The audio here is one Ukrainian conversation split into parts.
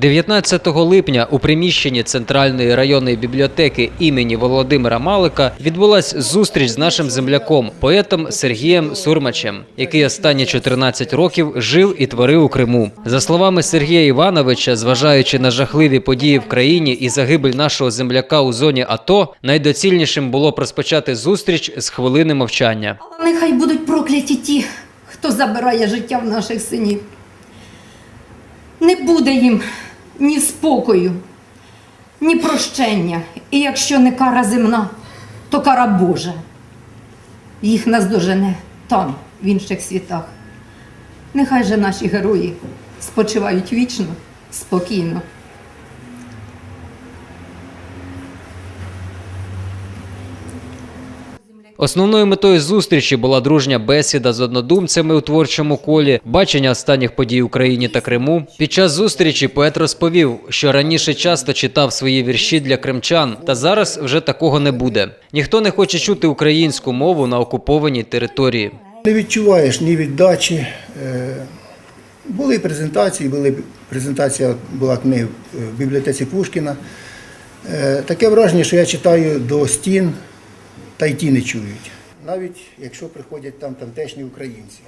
19 липня у приміщенні Центральної районної бібліотеки імені Володимира Малика відбулась зустріч з нашим земляком, поетом Сергієм Сурмачем, який останні 14 років жив і творив у Криму. За словами Сергія Івановича, зважаючи на жахливі події в країні і загибель нашого земляка у зоні АТО, найдоцільнішим було розпочати зустріч з хвилини мовчання. Але нехай будуть прокляті ті, хто забирає життя в наших синів. Не буде їм ні спокою, ні прощення. І якщо не кара земна, то кара Божа. Їх наздожене там, в інших світах. Нехай же наші герої спочивають вічно, спокійно. Основною метою зустрічі була дружня бесіда з однодумцями у творчому колі, бачення останніх подій Україні та Криму. Під час зустрічі поет розповів, що раніше часто читав свої вірші для кримчан, та зараз вже такого не буде. Ніхто не хоче чути українську мову на окупованій території. Не відчуваєш ні віддачі. Е, Були презентації, були презентація була книг в бібліотеці Пушкіна. Е, Таке враження, що я читаю до стін, та й ті не чують. Навіть якщо приходять там тамтешні українці.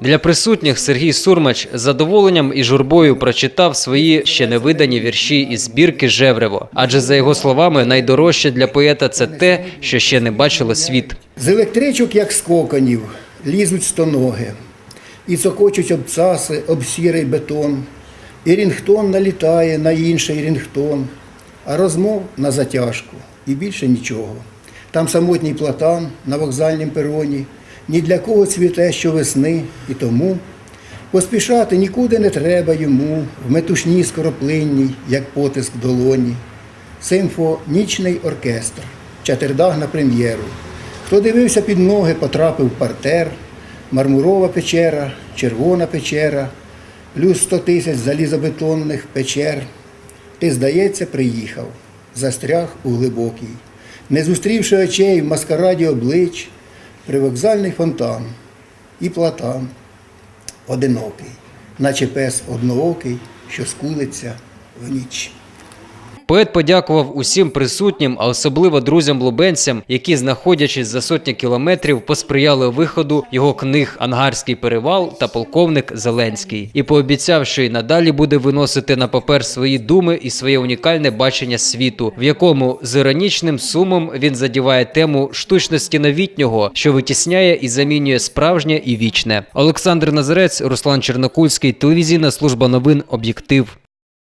Для присутніх Сергій Сурмач з задоволенням і журбою прочитав свої ще не видані вірші із збірки Жеврево. Адже за його словами, найдорожче для поета це те, що ще не бачило світ. З електричок, як з коконів, лізуть стоноги, і цокочуть обцаси, об сірий бетон, і рінгтон налітає на інший рінгтон, а розмов на затяжку, і більше нічого. Там самотній платан на вокзальнім пероні, ні для кого цвіте щовесни, і тому поспішати нікуди не треба йому, в метушні скороплинній, як потиск долоні. Симфонічний оркестр, чатердаг на прем'єру. Хто дивився під ноги, потрапив в партер, мармурова печера, червона печера, плюс 100 тисяч залізобетонних печер. Ти, здається, приїхав, застряг у глибокій, не зустрівши очей в маскараді облич, привокзальний фонтан і платан одинокий, наче пес одноокий, що скулиться в ніч. Поет подякував усім присутнім, а особливо друзям-лубенцям, які, знаходячись за сотні кілометрів, посприяли виходу його книг Ангарський перевал та полковник Зеленський, і пообіцяв, що й надалі буде виносити на папер свої думи і своє унікальне бачення світу, в якому з іронічним сумом він задіває тему штучності новітнього, що витісняє і замінює справжнє і вічне. Олександр Назарець, Руслан Чернокульський, телевізійна служба новин Об'єктив.